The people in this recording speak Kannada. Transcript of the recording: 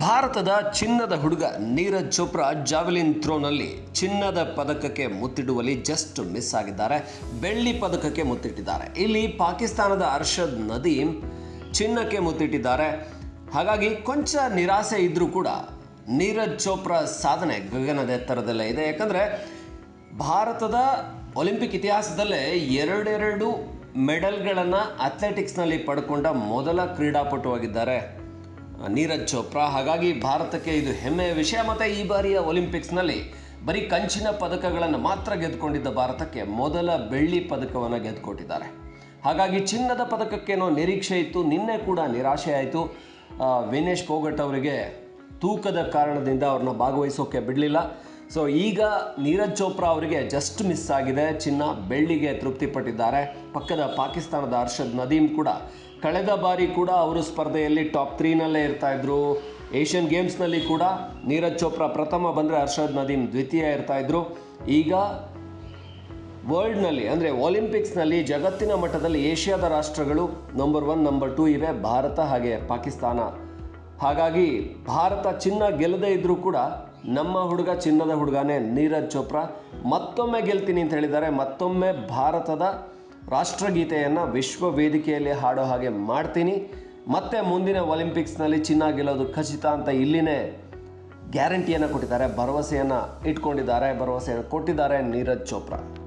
ಭಾರತದ ಚಿನ್ನದ ಹುಡುಗ ನೀರಜ್ ಚೋಪ್ರಾ ಜಾವೆಲಿನ್ ಥ್ರೋನಲ್ಲಿ ಚಿನ್ನದ ಪದಕಕ್ಕೆ ಮುತ್ತಿಡುವಲ್ಲಿ ಜಸ್ಟ್ ಮಿಸ್ ಆಗಿದ್ದಾರೆ. ಬೆಳ್ಳಿ ಪದಕಕ್ಕೆ ಮುತ್ತಿಟ್ಟಿದ್ದಾರೆ. ಇಲ್ಲಿ ಪಾಕಿಸ್ತಾನದ ಅರ್ಷದ್ ನದೀಮ್ ಚಿನ್ನಕ್ಕೆ ಮುತ್ತಿಟ್ಟಿದ್ದಾರೆ. ಹಾಗಾಗಿ ಕೊಂಚ ನಿರಾಸೆ ಇದ್ದರೂ ಕೂಡ ನೀರಜ್ ಚೋಪ್ರಾ ಸಾಧನೆ ಗಗನದ ಎತ್ತರದಲ್ಲೇ ಇದೆ. ಯಾಕಂದರೆ ಭಾರತದ ಒಲಿಂಪಿಕ್ ಇತಿಹಾಸದಲ್ಲೇ ಎರಡೆರಡು ಮೆಡಲ್ಗಳನ್ನು ಅಥ್ಲೆಟಿಕ್ಸ್ನಲ್ಲಿ ಪಡ್ಕೊಂಡ ಮೊದಲ ಕ್ರೀಡಾಪಟುವಾಗಿದ್ದಾರೆ. ನೀರಜ್ ಚೋಪ್ರಾ, ಹಾಗಾಗಿ ಭಾರತಕ್ಕೆ ಇದು ಹೆಮ್ಮೆಯ ವಿಷಯ. ಮತ್ತು ಈ ಬಾರಿಯ ಒಲಿಂಪಿಕ್ಸ್ನಲ್ಲಿ ಬರೀ ಕಂಚಿನ ಪದಕಗಳನ್ನು ಮಾತ್ರ ಗೆದ್ದುಕೊಂಡಿದ್ದ ಭಾರತಕ್ಕೆ ಮೊದಲ ಬೆಳ್ಳಿ ಪದಕವನ್ನು ಗೆದ್ದುಕೊಟ್ಟಿದ್ದಾರೆ. ಹಾಗಾಗಿ ಚಿನ್ನದ ಪದಕಕ್ಕೇನೋ ನಿರೀಕ್ಷೆ ಇತ್ತು. ನಿನ್ನೆ ಕೂಡ ನಿರಾಶೆ ಆಯಿತು. ವಿನೇಶ್ ಪೋಗಟ್ ಅವರಿಗೆ ತೂಕದ ಕಾರಣದಿಂದ ಅವ್ರನ್ನ ಭಾಗವಹಿಸೋಕೆ ಬಿಡಲಿಲ್ಲ. ಸೊ ಈಗ ನೀರಜ್ ಚೋಪ್ರಾ ಅವರಿಗೆ ಜಸ್ಟ್ ಮಿಸ್ ಆಗಿದೆ. ಚಿನ್ನ ಬೆಳ್ಳಿಗೆ ತೃಪ್ತಿಪಟ್ಟಿದ್ದಾರೆ. ಪಕ್ಕದ ಪಾಕಿಸ್ತಾನದ ಅರ್ಷದ್ ನದೀಮ್ ಕೂಡ ಕಳೆದ ಬಾರಿ ಕೂಡ ಅವರು ಸ್ಪರ್ಧೆಯಲ್ಲಿ ಟಾಪ್ ತ್ರೀನಲ್ಲೇ ಇರ್ತಾ ಇದ್ರು. ಏಷ್ಯನ್ ಗೇಮ್ಸ್ನಲ್ಲಿ ಕೂಡ ನೀರಜ್ ಚೋಪ್ರಾ ಪ್ರಥಮ ಬಂದರೆ ಅರ್ಷದ್ ನದೀಮ್ ದ್ವಿತೀಯ ಇರ್ತಾ ಇದ್ರು. ಈಗ ವರ್ಲ್ಡ್ನಲ್ಲಿ ಅಂದರೆ ಒಲಿಂಪಿಕ್ಸ್ನಲ್ಲಿ ಜಗತ್ತಿನ ಮಟ್ಟದಲ್ಲಿ ಏಷ್ಯಾದ ರಾಷ್ಟ್ರಗಳು ನಂಬರ್ ಒನ್ ನಂಬರ್ ಟೂ ಇವೆ. ಭಾರತ ಹಾಗೆ ಪಾಕಿಸ್ತಾನ. ಹಾಗಾಗಿ ಭಾರತ ಚಿನ್ನ ಗೆಲ್ಲದೇ ಇದ್ದರೂ ಕೂಡ ನಮ್ಮ ಹುಡುಗ ಚಿನ್ನದ ಹುಡುಗನೇ ನೀರಜ್ ಚೋಪ್ರಾ. ಮತ್ತೊಮ್ಮೆ ಗೆಲ್ತೀನಿ ಅಂತ ಹೇಳಿದ್ದಾರೆ. ಮತ್ತೊಮ್ಮೆ ಭಾರತದ ರಾಷ್ಟ್ರಗೀತೆಯನ್ನು ವಿಶ್ವ ವೇದಿಕೆಯಲ್ಲಿ ಹಾಡೋ ಹಾಗೆ ಮಾಡ್ತೀನಿ. ಮತ್ತೆ ಮುಂದಿನ ಒಲಿಂಪಿಕ್ಸ್ನಲ್ಲಿ ಚಿನ್ನ ಗೆಲ್ಲೋದು ಖಚಿತ ಅಂತ ಇಲ್ಲಿನೇ ಗ್ಯಾರಂಟಿಯನ್ನು ಕೊಟ್ಟಿದ್ದಾರೆ. ಭರವಸೆಯನ್ನು ಇಟ್ಕೊಂಡಿದ್ದಾರೆ. ಭರವಸೆಯನ್ನು ಕೊಟ್ಟಿದ್ದಾರೆ ನೀರಜ್ ಚೋಪ್ರಾ.